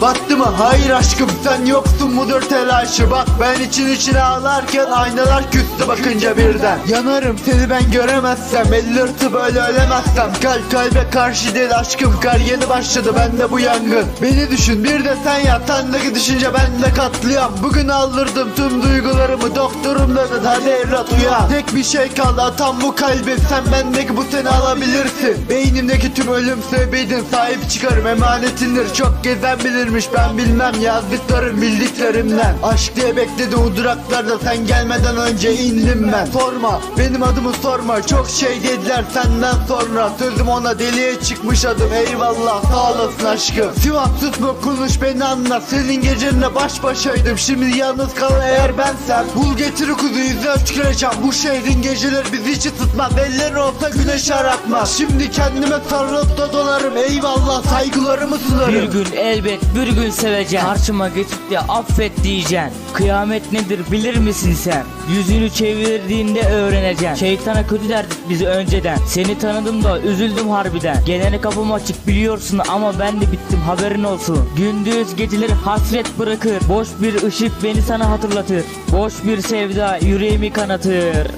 battı mı? Hayır aşkım sen yoksun mudur telaşı Bak ben için içine ağlarken aynalar küstü bakınca birden. Yanarım seni ben göremezsem Ellirti böyle ölemezsem. Kalp kalbe karşı değil aşkım Kar yeni başladı bende bu yangın. Beni düşün bir de sen ya Sendeki düşünce bende katliam. Bugün aldırdım tüm duygularımı Doktorum dedi hadi evlat uyan. Tek bir şey kaldı atan bu kalbim Sen bendeki bu seni alabilirsin. Beynimdeki tüm ölüm sebebiydin Sahip çıkarım emanetindir. Çok gezen bilirmiş ben bilmem Yazdıklarım bildiklerimden Aşk diye bekledi o duraklarda Sen gelmeden önce indim ben. Sorma benim adımı sorma Çok şey dediler senden sonra. Sözüm ona deliye çıkmış adım Eyvallah sağ olasın aşkım. Sivas tutma konuş beni anla. Senin gecenle baş başaydım Şimdi yalnız kal eğer bensem. Bul getir kuzu yüzüne tüküreceğim. Bu şehrin geceleri bizi hiç tutmaz Ellerin olsa güneş aratmaz Şimdi kendime sarılıp da dolarım Eyvallah saygılarımı sunarım. Bir gün elbet bir gün seveceksin Karşıma geçip de affet diyeceksin. Kıyamet nedir bilir misin sen? Yüzünü çevirdiğinde öğreneceksin. Şeytana kötü derdik bizi önceden. Seni tanıdım da üzüldüm harbiden. Gelene kapım açık biliyorsun ama ben de bittim haberin olsun. Gündüz geceleri hasret bırakır. Boş bir ışık beni sana hatırlatır. Boş bir sevda yüreğimi kanatır.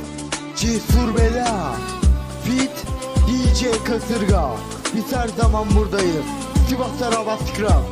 Cesur Bela Fit DJ Kasırga Biz her zaman buradayız Sivas Arabat Kral